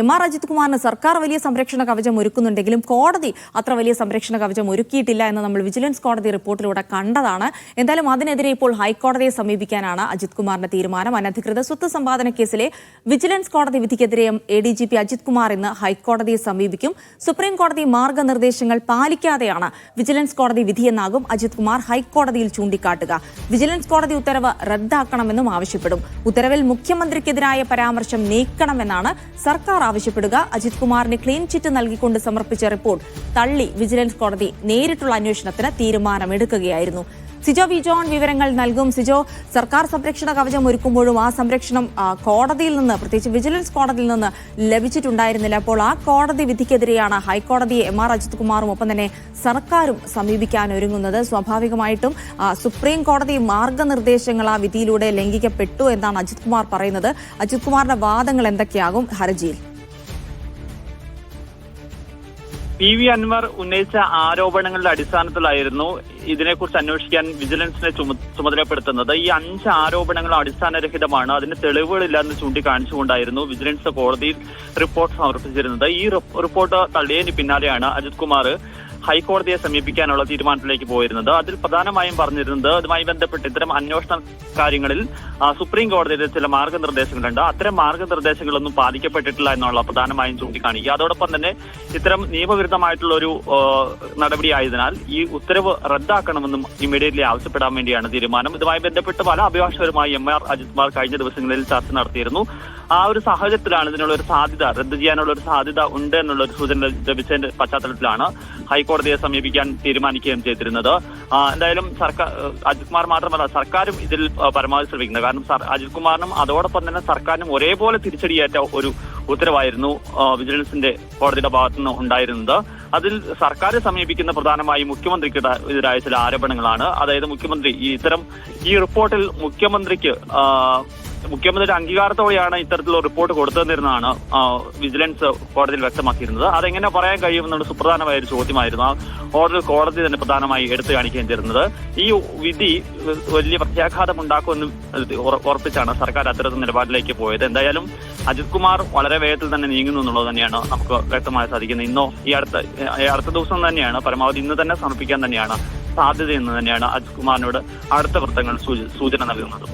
M R Ajith കുമാറിന് സർക്കാർ വലിയ സംരക്ഷണ കവചം ഒരുക്കുന്നുണ്ടെങ്കിലും കോടതി അത്ര വലിയ സംരക്ഷണ കവചം ഒരുക്കിയിട്ടില്ല എന്ന് നമ്മൾ വിജിലൻസ് കോടതി റിപ്പോർട്ടിലൂടെ കണ്ടതാണ്. എന്തായാലും അതിനെതിരെ ഇപ്പോൾ ഹൈക്കോടതിയെ സമീപിക്കാനാണ് അജിത് കുമാറിന്റെ തീരുമാനം. അനധികൃത സ്വത്ത് സമ്പാദന കേസിലെ വിജിലൻസ് കോടതി വിധിക്കെതിരെ A D G P Ajith Kumar ഇന്ന് ഹൈക്കോടതിയെ സമീപിക്കും. സുപ്രീം കോടതി മാർഗനിർദ്ദേശങ്ങൾ പാലിക്കാതെയാണ് വിജിലൻസ് കോടതി വിധിയെന്നാകും അജിത് കുമാർ ഹൈക്കോടതിയിൽ ചൂണ്ടിക്കാട്ടുക. വിജിലൻസ് കോടതി ഉത്തരവ് റദ്ദാക്കണമെന്നും ആവശ്യപ്പെടും. ഉത്തരവിൽ മുഖ്യമന്ത്രിക്കെതിരായ പരാമർശം നീക്കണമെന്നാണ് സർക്കാർ ആവശ്യപ്പെടുക. അജിത് കുമാറിന് ക്ലീൻ ചിറ്റ് നൽകിക്കൊണ്ട് സമർപ്പിച്ച റിപ്പോർട്ട് തള്ളി വിജിലൻസ് കോടതി നേരിട്ടുള്ള അന്വേഷണത്തിന് തീരുമാനമെടുക്കുകയായിരുന്നു. സിജോ വി ജോൺ വിവരങ്ങൾ നൽകും. സിജോ സർക്കാർ സംരക്ഷണ കവചം ഒരുക്കുമ്പോഴും ആ സംരക്ഷണം കോടതിയിൽ നിന്ന് പ്രത്യേകിച്ച് വിജിലൻസ് കോടതിയിൽ നിന്ന് ലഭിച്ചിട്ടുണ്ടായിരുന്നില്ല. അപ്പോൾ ആ കോടതി വിധിക്കെതിരെയാണ് ഹൈക്കോടതി എം ആർ അജിത് കുമാറും ഒപ്പം തന്നെ സർക്കാരും സമീപിക്കാൻ ഒരുങ്ങുന്നത് സ്വാഭാവികമായിട്ടും സുപ്രീം കോടതി മാർഗനിർദ്ദേശങ്ങൾ ആ വിധിയിലൂടെ ലംഘിക്കപ്പെട്ടു എന്നാണ് അജിത് കുമാർ പറയുന്നത്. അജിത് കുമാറിന്റെ വാദങ്ങൾ എന്തൊക്കെയാകും? ഹർജിയിൽ. പി വി അൻവർ ഉന്നയിച്ച ആരോപണങ്ങളുടെ അടിസ്ഥാനത്തിലായിരുന്നു ഇതിനെക്കുറിച്ച് അന്വേഷിക്കാൻ വിജിലൻസിനെ ചുമതലപ്പെടുത്തുന്നത്. ഈ അഞ്ച് ആരോപണങ്ങൾ അടിസ്ഥാനരഹിതമാണ്. അതിന് തെളിവുകളില്ലെന്ന് ചൂണ്ടിക്കാണിച്ചുകൊണ്ടായിരുന്നു വിജിലൻസ് കോടതിയിൽ റിപ്പോർട്ട് സമർപ്പിച്ചിരുന്നത്. ഈ റിപ്പോർട്ട് തള്ളിയതിന് പിന്നാലെയാണ് അജിത് കുമാർ ഹൈക്കോടതിയെ സമീപിക്കാനുള്ള തീരുമാനത്തിലേക്ക് പോയിരുന്നത്. അതിൽ പ്രധാനമായും പറഞ്ഞിരുന്നത് അതുമായി ബന്ധപ്പെട്ട് ഇത്തരം അന്വേഷണ കാര്യങ്ങളിൽ സുപ്രീം കോടതിയുടെ ചില മാർഗനിർദ്ദേശങ്ങളുണ്ട് അത്തരം മാർഗനിർദ്ദേശങ്ങളൊന്നും പാലിക്കപ്പെട്ടിട്ടില്ല എന്നുള്ള പ്രധാനമായും ചൂണ്ടിക്കാണിക്കുക. അതോടൊപ്പം തന്നെ ഇത്തരം നിയമവിരുദ്ധമായിട്ടുള്ള ഒരു നടപടിയായതിനാൽ ഈ ഉത്തരവ് റദ്ദാക്കണമെന്നും ഇമ്മീഡിയറ്റ്ലി ആവശ്യപ്പെടാൻ വേണ്ടിയാണ് തീരുമാനം. ഇതുമായി ബന്ധപ്പെട്ട് പല അഭിഭാഷകരുമായി എം ആർ അജിത് കുമാർ കഴിഞ്ഞ ദിവസങ്ങളിൽ ചർച്ച നടത്തിയിരുന്നു. ആ ഒരു സാഹചര്യത്തിലാണ് ഇതിനുള്ള ഒരു സാധ്യത റദ്ദ് ചെയ്യാനുള്ള ഒരു സാധ്യത ഉണ്ട് എന്നുള്ള ഒരു സൂചന ലഭിച്ചതിന്റെ പശ്ചാത്തലത്തിലാണ് ഹൈക്കോടതിയെ സമീപിക്കാൻ തീരുമാനിക്കുകയും ചെയ്തിരുന്നത്. എന്തായാലും സർക്കാർ അജിത് കുമാർ മാത്രമല്ല സർക്കാരും ഇതിൽ പരമാവധി ശ്രമിക്കുന്നത് കാരണം അജിത് കുമാറിനും അതോടൊപ്പം തന്നെ സർക്കാരിനും ഒരേപോലെ തിരിച്ചടിയേറ്റ ഒരു ഉത്തരവായിരുന്നു വിജിലൻസിന്റെ കോടതിയുടെ ഭാഗത്തു നിന്ന് ഉണ്ടായിരുന്നത്. അതിൽ സർക്കാരെ സമീപിക്കുന്ന പ്രധാനമായും മുഖ്യമന്ത്രിക്ക് എതിരായ ചില ആരോപണങ്ങളാണ്. അതായത് മുഖ്യമന്ത്രി ഇത്തരം ഈ റിപ്പോർട്ടിൽ മുഖ്യമന്ത്രിക്ക് മുഖ്യമന്ത്രിയുടെ അംഗീകാരത്തോടെയാണ് ഇത്തരത്തിലുള്ള റിപ്പോർട്ട് കൊടുത്തതെന്നിരുന്നാണ് വിജിലൻസ് കോടതിയിൽ വ്യക്തമാക്കിയിരുന്നത്. അതെങ്ങനെ പറയാൻ കഴിയുമെന്നുള്ള സുപ്രധാനമായ ഒരു ചോദ്യമായിരുന്നു ആ ഓർഡർ കോടതി തന്നെ പ്രധാനമായി എടുത്തു കാണിക്കുകയും ചെയ്യുന്നത് ഈ വിധി വലിയ പ്രത്യാഘാതം ഉണ്ടാക്കുമെന്ന് ഉറ- ഉറപ്പിച്ചാണ് സർക്കാർ അത്തരത്തിൽ നിലപാടിലേക്ക് പോയത്. എന്തായാലും അജിത് കുമാർ വളരെ വേഗത്തിൽ തന്നെ നീങ്ങുന്നു എന്നുള്ളത് തന്നെയാണ് നമുക്ക് വ്യക്തമായി സാധിക്കുന്നത്. ഇന്നോ ഈ അടുത്ത അടുത്ത ദിവസം തന്നെയാണ് പരമാവധി ഇന്ന് തന്നെ സമർപ്പിക്കാൻ തന്നെയാണ് സാധ്യതയെന്ന് തന്നെയാണ് അജിത് കുമാറിനോട് അടുത്ത വൃത്തങ്ങൾ സൂചന നൽകുന്നത്.